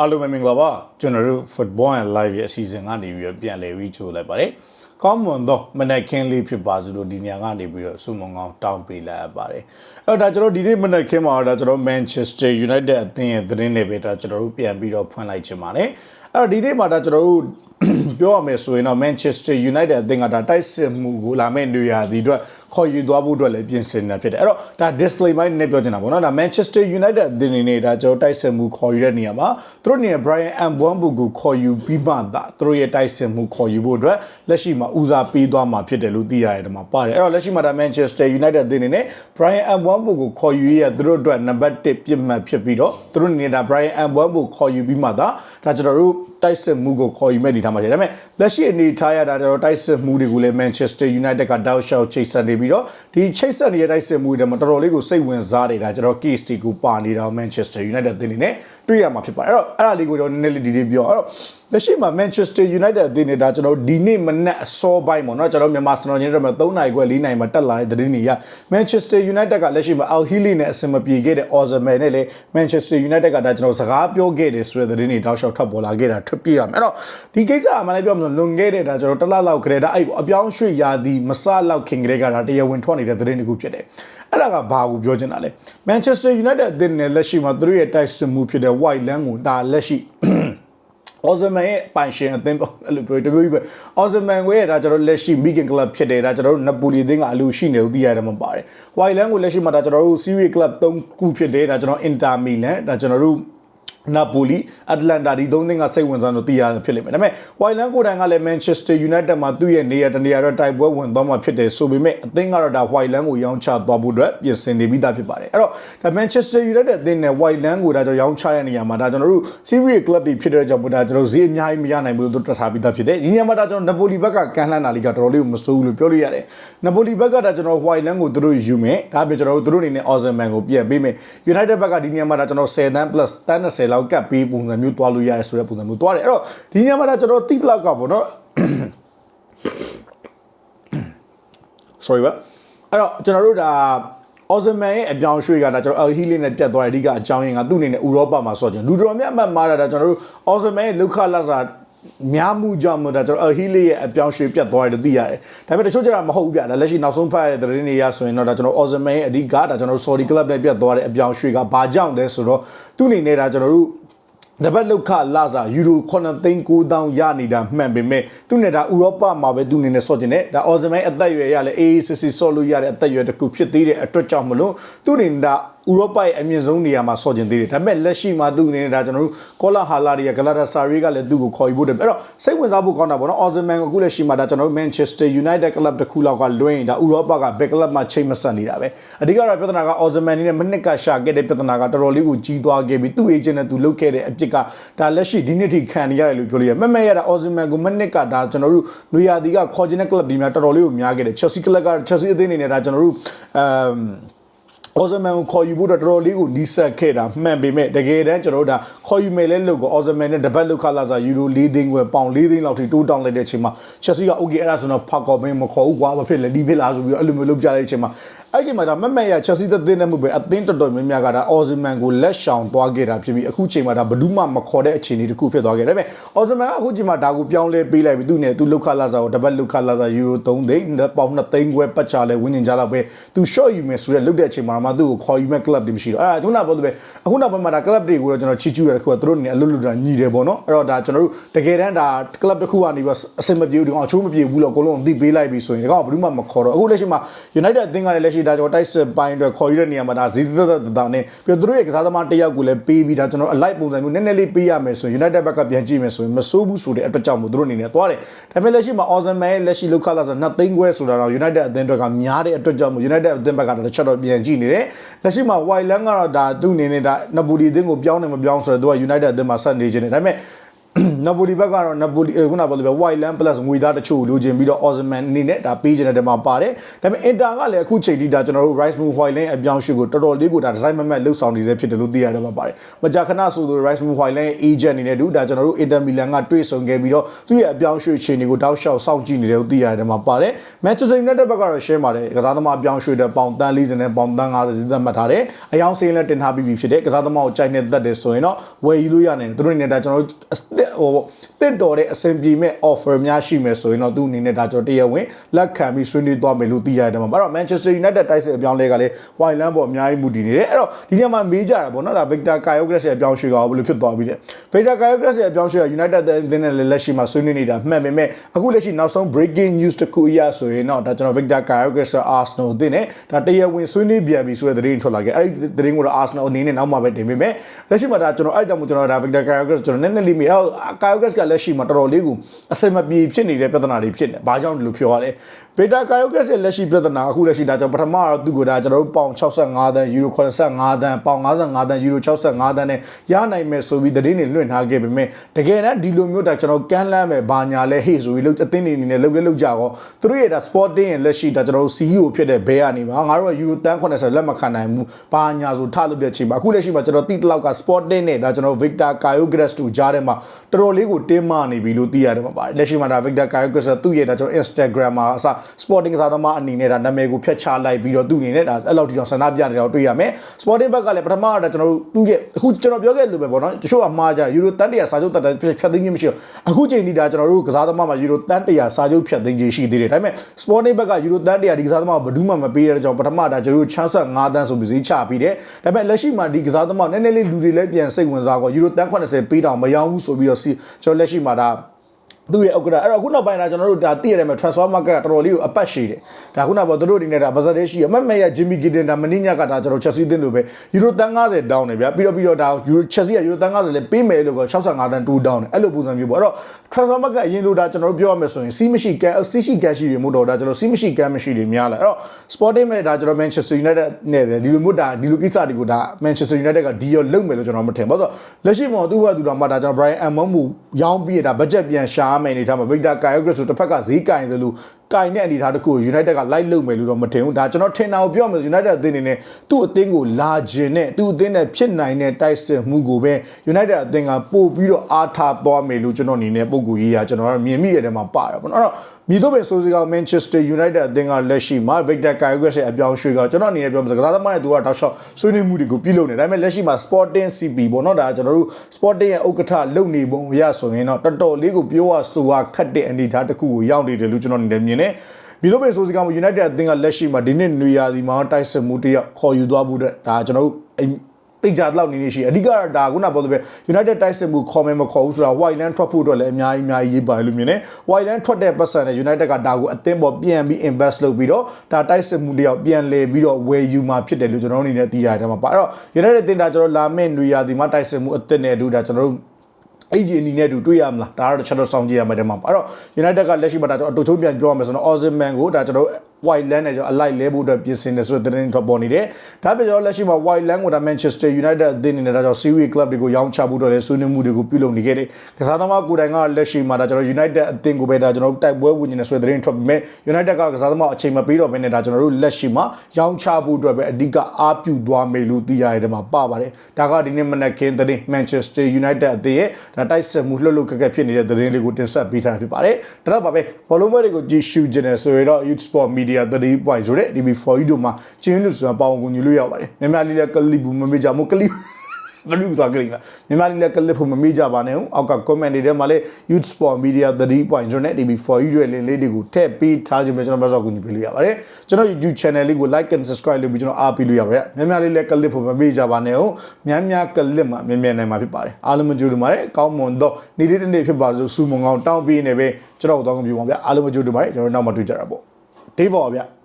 အားလုံးပဲမင်္ဂလာပါကျွန်တော်တို့ Football and Live ရဲ့အစီအစဉ်ကနေပြီးတော့ပြန်လည်ပြီးချိုးလိုက်ပါတယ်ကောင်းမွန်သောမနက်ခင်းလေးဖြစ်ပါစို့လို့ဒီညကနေပြီးတော့ဆုမွန်ကောင်းတောင်းပေးလိုက်ရပါတယ်အဲ့တော့ဒါကျွန်တော်ဒီနေ့မနက်ခင်းမှာတော့ဒါကျွန်တော် Manchester United အသင်းရဲ့သတင်းတွေပဲဒါကျွန်တော်တို့ပြန်ပြီးတော့ဖွင့်လိုက်ချင်ပါတယ်အဲ့တော့ဒီနေ့မှာဒါကျွန်တော်တို့ပြောရမယ်ဆိုရင်တော့ Manchester United အသင်းကဒါတိုက်စစ်မှုကိုလာမယ့်နေရာဒီအတွက်ခေါ်ယူသွားဖို့အတွက်လည်းပြင်ဆင်နေတာဖြစ်တယ်အဲ့တော့ဒါ disclaimer နဲ့ပြောချင်တာပေါ့နော်ဒါ Manchester United အသင်းအနေနဲ့ဒါကျွန်တော်တိုက်စစ်မှုခေါ်ယူတဲ့နေရာမှာသူတို့အနေနဲ့ Brian Mbeumo ကိုခေါ်ယူပြီးမှသာသူတို့ရဲ့တိုက်စစ်မှုခေါ်ယူဖို့အတွက်လက်ရှိမှာဦးစားပေးသွားမှာဖြစ်တယ်လို့သိရတယ်ဒီမှာပါတယ်အဲ့တော့လက်ရှိမှာဒါ Manchester United အသင်းအနေနဲ့ Brian Mbeumo ကိုခေါ်ယူရသူတို့အတွက်နံပါတ်1ပြစ်မှတ်ဖြစ်ပြီးတော့သူတို့အနေနဲ့ဒါ Brian Mbeumo ကိုခေါ်ယူပြီးမှသာဒါကျွန်တော်တို့ တိုက်စစ်မှုကိုခေါ်ယူမဲ့ဒီထားမှာရှိတယ်ဒါပေမဲ့လက်ရှိအနေထားရတာကျွန်တော်တိုက်စစ်မှုတွေကိုလည်း Manchester United ကတောက်လျှောက်ချိတ်ဆက်နေပြီးတော့ဒီချိတ်ဆက်နေတဲ့တိုက်စစ်မှုတွေမှာတော်တော်လေးကိုစိတ်ဝင်စားနေတာကျွန်တော် case တွေကိုပါနေတာ Manchester United အသင်းနေနဲ့တွေ့ရမှာဖြစ်ပါတယ်အဲ့တော့အဲ့ဒါလေးကိုကျွန်တော်နည်းနည်းလေးဒီလေးပြောအဲ့တော့လက်ရှိမှာ Manchester United အသင်းနေတာကျွန်တော်ဒီနေ့မနက်အစောပိုင်းပေါ့နော်ကျွန်တော်မြန်မာစံတော်ချင်းတွေမှာ3နိုင်ခွဲ4နိုင်မှာတက်လာတဲ့သတင်းတွေရ Manchester United ကလက်ရှိမှာ Al Hilal နဲ့အဆင်မပြေခဲ့တဲ့ Osimhen နဲ့လည်း Manchester United ကဒါကျွန်တော်စကားပြောခဲ့တယ်ဆိုတဲ့သတင်းတွေတောက်လျှောက်ထွက်ပေါ်လာခဲ့တာထွက်ပြရမယ်အဲ့တော့ဒီကိစ္စအမှန်လည်းပြောမလို့လွန်ခဲ့တဲ့ဒါကျွန်တော်တစ်လလောက်ခရဲဒါအဲ့အပြောင်းရွှေ့ရာသီမစလောက်ခင်ကလေးကဒါတရားဝင်ထွက်နေတဲ့သတင်းတွေခုဖြစ်တယ်အဲ့ဒါကဘာကိုပြောချင်တာလဲ Manchester United အသင်းနဲ့လက်ရှိမှာသူတို့ရဲ့တိုက်စစ်မှုဖြစ်တဲ့ White Land ကိုဒါလက်ရှိ အော်ဇမန်ရဲ့ပိုင်ရှင်အသင်းပေါ့အဲ့လိုပြောတမျိုးပဲအော်ဇမန်ကိုရဲ့ဒါကျွန်တော်လက်ရှိမီဂန်ကလပ်ဖြစ်တယ်ဒါကျွန်တော်တို့နပိုလီအသင်းကအလူရှိနေလို့သိရတယ်မပါတယ်ဝိုင်လန်ကိုလက်ရှိမှာဒါကျွန်တော်တို့စီးရီကလပ်၃ခုဖြစ်တယ်ဒါကျွန်တော်အင်တာမီလန်ဒါကျွန်တော်တို့ နာပိုလီအတလန်တာဒီသုံးသင်းကစိတ်ဝင်စားလို့တည်ရတယ်ဖြစ်လိမ့်မယ်ဒါပေမဲ့ဝိုင်လန်ကိုတိုင်ကလည်းမန်ချက်စတာယူနိုက်တက်မှာသူ့ရဲ့နေရာတနေရာတော့တိုက်ပွဲဝင်သွားမှာဖြစ်တယ်ဆိုပေမဲ့အသင်းကတော့ဒါဝိုင်လန်ကိုရောင်းချသွားဖို့အတွက်ပြင်ဆင်နေပြီးသားဖြစ်ပါတယ်အဲ့တော့ဒါမန်ချက်စတာယူနိုက်တက်အသင်းနဲ့ဝိုင်လန်ကိုဒါကျွန်တော်ရောင်းချတဲ့နေရာမှာဒါကျွန်တော်တို့စီးရီကလပ်တွေဖြစ်တဲ့ကြောင့်ဒါကျွန်တော်ဈေးအများကြီးမရနိုင်ဘူးလို့တွက်ထားပြီးသားဖြစ်တယ်ဒီနေရာမှာဒါကျွန်တော်နပိုလီဘက်ကကန်လှမ်းတာလေးကတော်တော်လေးကိုမစိုးဘူးလို့ပြောလို့ရတယ်နပိုလီဘက်ကဒါကျွန်တော်ဝိုင်လန်ကိုသူတို့ယူမယ်ဒါပြင်ကျွန်တော်တို့သူတို့အနေနဲ့အော်ဇမန်ကိုပြန်ပေးမယ်ယူနိုက်တက်ဘက်ကဒီနေရာမှာဒါကျွန်တော်10တန်း plus တန်း20လောက်ကပ်ပေးပုံစံမျိုးတွားလို့ရတယ်ဆိုတဲ့ပုံစံမျိုးတွားတယ်အဲ့တော့ဒီညမှာကျွန်တော်တိလောက်ကပေါ့နော် sorry ပါအဲ့တော့ကျွန်တော်တို့ဒါအော်ဇမန်ရဲ့အပြောင်းရွှေ့ကဒါကျွန်တော်အဟီလီနဲ့ပြတ်သွားတဲ့အဓိကအကြောင်းရင်းကသူ့အနေနဲ့ဥရောပမှာဆော့ချင်လူတော်များအမှတ်မှားတာဒါကျွန်တော်တို့အော်ဇမန်ရဲ့လုခလာစာ များမှုကြောင့်မို့ဒါကျွန်တော်အဟီလီရဲ့အပြောင်းရွှေ့ပြတ်သွားတယ်လို့သိရတယ်။ဒါပေမဲ့တချို့ကျတော့မဟုတ်ဘူးဗျ။ဒါလက်ရှိနောက်ဆုံးဖတ်ရတဲ့သတင်းတွေရဆိုရင်တော့ဒါကျွန်တော်အော်ဇမန်ရဲ့အဓိကဒါကျွန်တော် Saudi Club နဲ့ပြတ်သွားတဲ့အပြောင်းရွှေ့ကဘာကြောင့်လဲဆိုတော့သူ့အနေနဲ့ဒါကျွန်တော်တို့တပတ်လောက်ခလာစာယူရို9သိန်း9000ရနေတာမှန်ပေမဲ့သူနဲ့ဒါဥရောပမှာပဲသူနေနဲ့ဆော့ကျင်တယ်ဒါအော်ဇမိုင်းအသက်အရွယ်ရလဲအေးအေးစစ်စစ်ဆော့လို့ရတဲ့အသက်အရွယ်တစ်ခုဖြစ်သေးတဲ့အတွက်ကြောင့်မလို့သူနေဒါ ဥရောပရဲ့အမြင့်ဆုံးနေရာမှာဆော့ကျင်သေးတယ်ဒါပေမဲ့လက်ရှိမှာသူအနေနဲ့ဒါကျွန်တော်တို့ကောလာဟာလာရီဂလာတာဆာရီကလည်းသူ့ကိုခေါ်ယူဖို့တယ်အဲ့တော့စိတ်ဝင်စားဖို့ကောင်းတာပေါ့နော်အော်ဇမန်ကအခုလက်ရှိမှာဒါကျွန်တော်တို့မန်ချက်စတာယူနိုက်တက်ကလပ်တစ်ခုလောက်ကလွှင်းဒါဥရောပကဘက်ကလပ်မှာချိန်မဆက်နေတာပဲအဓိကတော့ပြဿနာကအော်ဇမန်နဲ့မနစ်ကရှာခဲ့တဲ့ပြဿနာကတော်တော်လေးကိုကြီးသွားခဲ့ပြီးသူ့အေဂျင့်နဲ့သူလုပ်ခဲ့တဲ့အပြစ်ကဒါလက်ရှိဒီနေ့ထိခံနေရတယ်လို့ပြောလို့ရမမရတာအော်ဇမန်ကိုမနစ်ကဒါကျွန်တော်တို့နွေရာသီကခေါ်ခြင်းတဲ့ကလပ်ဒီများတော်တော်လေးကိုများခဲ့တယ်ချက်စီကလပ်ကချက်စီအသင်းအနေနဲ့ဒါကျွန်တော်တို့အမ် အော်ဇမန်ကိုခေါ်ယူဖို့တော့တော်တော်လေးကိုနီးစပ်ခဲ့တာမှန်ပေမဲ့တကယ်တမ်းကျွန်တော်တို့ဒါခေါ်ယူမယ်လဲလို့ကိုအော်ဇမန်နဲ့တပတ်လောက်ခလာစားယူရို၄သိန်းခွဲပေါင်၄သိန်းလောက်ထိတိုးတောင်းလိုက်တဲ့အချိန်မှာချက်စီက okay အဲ့ဒါဆိုတော့ဖာကော်ဘင်းမခေါ်ဘူးကွာဘာဖြစ်လဲဒီဖြစ်လားဆိုပြီးတော့အဲ့လိုမျိုးလုပ်ပြတဲ့အချိန်မှာအဲ့ဒီမှာဒါမမက်ရချက်စီသသင်းနဲ့မှုပဲအသင်းတော်တော်များများကဒါအော်ဇမန်ကိုလက်ရှောင်သွားခဲ့တာဖြစ်ပြီးအခုချိန်မှာဒါဘယ်သူမှမခေါ်တဲ့အခြေအနေတစ်ခုဖြစ်သွားခဲ့တယ်ဒါပေမဲ့အော်ဇမန်ကအခုချိန်မှာဒါကိုပြောင်းလဲပေးလိုက်ပြီးသူ့နဲ့သူ့လောက်ခလာစားကိုတပတ်လောက်ခလာစားယူရို၃သိန်းပေါင်၂သိန်းခွဲပတ်ချလဲဝင်ကျင်ကြတော့ပဲသူ short ယူမယ်ဆိုတဲ့လုပ်တဲ့အချိန်မှာမှသူ့ကိုခေါ်ယူမဲ့ club တွေမရှိတော့အဲ့ဒါခုနကပြောတဲ့အခုနောက်ပိုင်းမှာဒါ club တွေကိုတော့ကျွန်တော်ချီချူရတဲ့ခုကသူတို့အနေနဲ့အလွတ်လွတ်တာညီတယ်ပေါ့နော်အဲ့တော့ဒါကျွန်တော်တို့တကယ်တမ်းဒါ club တစ်ခုကနေပြီးအဆင်မပြေဘူးဒီကောင်အချိုးမပြေဘူးလို့အကုန်လုံးသိပေးလိုက်ပြီဆိုရင်ဒီကောင်ဘယ်သူမှမခေါ်တော့အခုလက်ရှိမှာ United အသင်းကလည်းလက်ရှိဒါကျွန်တော်တိုက်စစ်ပိုင်းအတွက်ခေါ်ယူတဲ့နေရာမှာဒါဇီးသက်သက်တာနဲ့ပြီးတော့သူတို့ရဲ့ကစားသမားတစ်ယောက်ကိုလည်းပေးပြီးဒါကျွန်တော်အလိုက်ပုံစံမျိုးနည်းနည်းလေးပေးရမယ်ဆိုရင် United ဘက်ကပြန်ကြည့်မယ်ဆိုရင်မဆိုးဘူးဆိုတဲ့အတွက်ကြောင့်မို့သူတို့အနေနဲ့သွားတယ်ဒါပေမဲ့လက်ရှိမှာ Awesome Man ရဲ့လက်ရှိလောက်ခလာဆို2သိန်းခွဲဆိုတာတော့ United အသင်းအတွက်ကများတဲ့အတွက်ကြောင့်မို့ United အသင်းဘက်ကတစ်ချက်တော့ပြန်ကြည့်နေတယ်လက်ရှိမှာ White Land ကတော့ဒါသူ့အနေနဲ့ဒါနပိုလီအသင်းကိုပြောင်းနေမပြောင်းဆိုတော့သူက United အသင်းမှာဆက်နေခြင်းတယ်ဒါပေမဲ့ နပိုလီဘက်ကတော့နပိုလီခုနကပြောလို့ပဲ white land plus ငွေသားတချို့လိုချင်ပြီးတော့ Osman အနေနဲ့ဒါပေးချင်တဲ့တဲမှာပါတယ်ဒါပေမဲ့ Inter ကလည်းအခုချိန်ထိဒါကျွန်တော်တို့ Rice Moon White Land အပြောင်းရွှေ့ကိုတော်တော်လေးကိုဒါဒီဇိုင်းမမတ်လှုပ်ဆောင်နေစေဖြစ်တယ်လို့သိရတယ်မှာပါတယ်မကြာခဏဆိုလို့ Rice Moon White Land agent အနေနဲ့တူဒါကျွန်တော်တို့ Inter Milan ကတွေ့ဆုံခဲ့ပြီးတော့သူ့ရဲ့အပြောင်းရွှေ့ချိန်တွေကိုတောက်လျှောက်စောင့်ကြည့်နေတယ်လို့သိရတယ်မှာပါတယ် Manchester United ဘက်ကတော့ share ပါတယ်ကစားသမားအပြောင်းရွှေ့တဲ့ပေါင်တန်း40နဲ့ပေါင်တန်း50စီးသက်မှတ်ထားတယ်အယောင်စေးလည်းတင်ထားပြီးပြီဖြစ်တယ်ကစားသမားကိုကြိုက်နေတတ်တယ်ဆိုရင်တော့ဝယ်ယူလို့ရတယ်သူတို့အနေနဲ့ဒါကျွန်တော်တို့ဟိုတင့်တော်တဲ့အဆင်ပြေမဲ့ offer များရှိမယ်ဆိုရင်တော့သူ့အနေနဲ့ဒါကျွန်တော်တရားဝင်လက်ခံပြီးဆွေးနွေးသွားမယ်လို့သိရတယ်မှာအဲ့တော့ Manchester United တိုက်စစ်အပြောင်းလဲကလည်း White Land ပေါ်အများကြီးမူတည်နေတယ်အဲ့တော့ဒီနေ့မှာမေးကြတာပေါ့နော်ဒါ Victor Kayokres ရဲ့အပြောင်းရွှေ့ကဘယ်လိုဖြစ်သွားပြီလဲ Victor Kayokres ရဲ့အပြောင်းရွှေ့က United အသင်းနဲ့လည်းလက်ရှိမှာဆွေးနွေးနေတာမှန်ပေမဲ့အခုလက်ရှိနောက်ဆုံး breaking news တစ်ခုအရဆိုရင်တော့ဒါကျွန်တော် Victor Kayokres ရဲ့ Arsenal အသင်းနဲ့ဒါတရားဝင်ဆွေးနွေးပြန်ပြီဆိုတဲ့သတင်းထွက်လာခဲ့အဲ့ဒီသတင်းကိုတော့ Arsenal အနေနဲ့နောက်မှပဲတင်ပေးမယ်လက်ရှိမှာဒါကျွန်တော်အဲ့ကြောင့်မို့ကျွန်တော်ဒါ Victor Kayokres ကျွန်တော်နည်းနည်းလေးမေးအဲ့ Kayokres ကလက်ရှိမှာတော်တော်လေးကိုအစင်မပြေဖြစ်နေတဲ့ပြဿနာတွေဖြစ်နေဘာကြောင့်ဒီလိုပြောရလဲ Victor Kayokres ရဲ့လက်ရှိပြဿနာအခုလက်ရှိဒါကျွန်တော်ပထမတော့သူ့ကိုဒါကျွန်တော်တို့ပေါင်65တန်းယူရို85တန်းပေါင်55တန်းယူရို65တန်းနဲ့ရနိုင်မယ်ဆိုပြီးသတင်းတွေလွှင့်ထားခဲ့ပေမဲ့တကယ်တမ်းဒီလိုမျိုးဒါကျွန်တော်ကမ်းလှမ်းမယ်ဘာညာလဲဟေ့ဆိုပြီးလို့အသင်းတွေအနေနဲ့လုပ်လဲလုပ်ကြကောသူတို့ရဲ့ဒါ Sporting ရဲ့လက်ရှိဒါကျွန်တော်တို့ CEO ဖြစ်တဲ့ဘဲကနေမှာငါတို့ကယူရိုတန်း80လက်မခံနိုင်ဘူးဘာညာဆိုထလုပ်တဲ့ချိန်မှာအခုလက်ရှိမှာကျွန်တော်တိတလောက်က Sporting နဲ့ဒါကျွန်တော် Victor Kayokres တို့ကြားထဲမှာတော်တော်လေးကိုတင်းမာနေပြီလို့သိရတယ်မှာပါတယ်လက်ရှိမှာဒါ Victor Kayokres သူ့ရဲ့ဒါကျွန်တော် Instagram မှာအစ Sporting ကစားသမားအနေနဲ့ဒါနာမည်ကိုဖျက်ချလိုက်ပြီးတော့သူ့အနေနဲ့ဒါအဲ့လောက်ထိတော့ဆန္ဒပြနေတာကိုတွေ့ရမယ် Sporting ဘက်ကလည်းပထမကကျွန်တော်တို့သူ့ရဲ့အခုကျွန်တော်ပြောခဲ့လို့ပဲပေါ့နော်တချို့ကမှားကြယူရိုတန်တရာစာချုပ်တက်တယ်ဖြတ်သိမ်းခြင်းမရှိဘူးအခုချိန်ထိဒါကျွန်တော်တို့ကစားသမားမှာယူရိုတန်တရာစာချုပ်ဖြတ်သိမ်းခြင်းရှိသေးတယ်ဒါပေမဲ့ Sporting ဘက်ကယူရိုတန်တရာဒီကစားသမားကဘယ်သူမှမပေးတဲ့ကြောင့်ပထမဒါကျွန်တော်တို့65တန်းဆိုပြီးဈေးချပြီးတယ်ဒါပေမဲ့လက်ရှိမှာဒီကစားသမားနည်းနည်းလေးလူတွေလည်းပြန်စိတ်ဝင်စားကောယူရိုတန်80ပေးတောင်မရောင်းဘူးဆိုပြီးတော့ကျွန်တော်လက်ရှိမှာဒါ သူ့ရဲ့ဥက္ကဋ္ဌအဲ့တော့ခုနောက်ပိုင်းဒါကျွန်တော်တို့ဒါသိရတယ်မှာ transfer market ကတော်တော်လေးကိုအပတ်ရှိတယ်ဒါခုနောက်ပေါ့သူတို့ဒီနေ့ဒါ budget ရှိရအမတ်မဲ့ရ Jimmy Giddin ဒါမင်းညကဒါကျွန်တော် Chelsea အသင်းလိုပဲယူရိုတန်90 down နေဗျာပြီးတော့ပြီးတော့ဒါယူရို Chelsea ကယူရိုတန်90လည်းပေးမယ်လို့က65တန်2 down တယ်အဲ့လိုပုံစံမျိုးပေါ့အဲ့တော့ transfer market အရင်လိုဒါကျွန်တော်တို့ပြောရမယ်ဆိုရင်စီးမရှိကန်စီးရှိကန်ရှိတွေမို့တော့ဒါကျွန်တော်စီးမရှိကန်မရှိတွေများလာအဲ့တော့ Sporting မဲ့ဒါကျွန်တော် Manchester United နဲ့ဒီလိုမျိုးဒါဒီလိုကိစ္စတွေကိုဒါ Manchester United ကဒီရောလုပ်မယ်လို့ကျွန်တော်မထင်ဘူးဆိုတော့လက်ရှိမှာသူ့ဘက်သူတော်မှဒါကျွန်တော် Brian Mbeumo ရောင်းပြီးရတာ budget ပြန်ရှာမယ်အနေထားမှာ Victor Kayokres ဆိုတစ်ဖက်ကဈေးကင်တယ်လို့ ကင်တဲ့အနေထားတစ်ခုကို United ကလိုက်လုပ်မယ်လို့တော့မထင်ဘူးဒါကျွန်တော်ထင်တာကိုပြောမယ် United အသင်းအနေနဲ့သူ့အသင်းကိုလာခြင်းနဲ့သူ့အသင်းနဲ့ဖြစ်နိုင်တဲ့တိုက်စစ်မှုကိုပဲ United အသင်းကပို့ပြီးတော့အားထားသွားမယ်လို့ကျွန်တော်အနေနဲ့ပုံကူရေးရကျွန်တော်ကမြင်မိတဲ့တဲမှာပါတယ်ပေါ့နော်အဲ့တော့မြေတို့ပဲဆိုစီကောင် Manchester United အသင်းကလက်ရှိမှာ Victor Kayokres ရဲ့အပြောင်းရွှေ့ကကျွန်တော်အနေနဲ့ပြောမှာစကားသမားရဲ့သူကတောက်လျှောက်ဆွေးနွေးမှုတွေကိုပြုလုပ်နေဒါပေမဲ့လက်ရှိမှာ Sporting CP ပေါ့နော်ဒါကျွန်တော်တို့ Sporting ရဲ့ဥက္ကဋ္ဌလုပ်နေပုံအရဆိုရင်တော့တော်တော်လေးကိုပြောရဆိုရခတ်တဲ့အနေအထားတစ်ခုကိုရောက်နေတယ်လို့ကျွန်တော်အနေနဲ့မြင်တယ်ပြီးတော့ပဲဆိုစီကမ United အသင်းကလက်ရှိမှာဒီနှစ်နွေရာသီမှာတိုက်စစ်မှုတယောက်ခေါ်ယူသွားဖို့အတွက်ဒါကျွန်တော်တို့တိတ်ကြတော့နေနေရှိအဓိကတော့ဒါခုနပြောတဲ့ United တိုက်စစ်မှုခေါ်မယ်မခေါ်ဘူးဆိုတာ White Land ထွက်ဖို့အတွက်လည်းအများကြီးအများကြီးရေးပါတယ်လို့မြင်တယ် White Land ထွက်တဲ့ပတ်စံနဲ့ United ကဒါကိုအသင်းပေါ်ပြန်ပြီး invest လုပ်ပြီးတော့ဒါတိုက်စစ်မှုတယောက်ပြန်လဲပြီးတော့ဝယ်ယူမှာဖြစ်တယ်လို့ကျွန်တော်တို့အနေနဲ့သိရတယ်မှာပါအဲ့တော့ United အသင်းဒါကျွန်တော်လာမယ့်နွေရာသီမှာတိုက်စစ်မှုအသင်းနဲ့အတူဒါကျွန်တော်တို့ အဲ့ဒီအနေနဲ့တူတွေ့ရမလားဒါကတော့ကျွန်တော်စောင့်ကြည့်ရမှာတဲ့မှာပါအဲ့တော့ United ကလက်ရှိမှာဒါကျွန်တော်အတူချုံပြန်ပြောရမယ်ဆိုတော့ Osimhen ကိုဒါကျွန်တော် White Land နဲ့ကျွန်တော်အလိုက်လဲဖို့အတွက်ပြင်ဆင်နေဆိုတဲ့သတင်းထွက်ပေါ်နေတယ်ဒါပြကျွန်တော်လက်ရှိမှာ White Land ကိုဒါ Manchester United အသင်းအနေနဲ့ဒါကျွန်တော် Serie Club တွေကိုရောင်းချဖို့အတွက်လည်းဆွေးနွေးမှုတွေကိုပြုလုပ်နေခဲ့တယ်ကစားသမားကိုယ်တိုင်ကလက်ရှိမှာဒါကျွန်တော် United အသင်းကိုပဲဒါကျွန်တော်တိုက်ပွဲဝင်နေတဲ့ဆိုတဲ့သတင်းထွက်ပြီးမဲ့ United ကကစားသမားအချိန်မပေးတော့ဘဲနဲ့ဒါကျွန်တော်တို့လက်ရှိမှာရောင်းချဖို့အတွက်ပဲအဓိကအားပြုသွားမယ်လို့သိရတဲ့မှာပါပါတယ်ဒါကဒီနေ့မနက်ခင်းသတင်း Manchester United အသင်းရဲ့ဒါတိုက်စစ်မှုလှုပ်လှုပ်ခက်ခက်ဖြစ်နေတဲ့သတင်းလေးကိုတင်ဆက်ပေးထားဖြစ်ပါတယ်ဒါတော့ပါပဲဘောလုံးပွဲတွေကိုကြည့်ရှုကြနေဆိုရင်တော့ Youth Sport Media 3.0ဆိုတဲ့ DB4 တို့မှာကျင်းလို့ဆိုတာပေါအောင်ကူညီလို့ရပါတယ်။မြန်မာလေးလည်းကလစ်ဘူးမမေ့ကြမို့ကလစ်ဘယ်လိုသွားကြလိမ့်မယ်မြန်မာလေးလည်းကလစ်ဖို့မမေ့ကြပါနဲ့။အောက်က comment တွေထဲမှာလည်း Youth Sport Media 3.0နဲ့ DB4 တို့ရဲ့ link လေးတွေကိုထည့်ပေးထားခြင်းပဲကျွန်တော်မဆောက်ကူညီပေးလို့ရပါတယ်။ကျွန်တော် YouTube channel လေးကို like and subscribe လုပ်ပြီးကျွန်တော်အားပေးလို့ရပါတယ်။မြန်မာလေးလည်းကလစ်ဖို့မမေ့ကြပါနဲ့။များများကလစ်မှာမြန်မြန်နိုင်မှာဖြစ်ပါတယ်။အားလုံးမကြိုးတူပါတယ်။ကောင်းမွန်တော့နေ့လေးတစ်နေ့ဖြစ်ပါစို့စူမုံကောင်းတောင်းပေးနေပဲကျွန်တော်တို့တော့ကြည့်ပါဗျာ။အားလုံးမကြိုးတူပါတယ်ကျွန်တော်နောက်မှတွေ့ကြတာပေါ့။ Dave ပါဗျာ။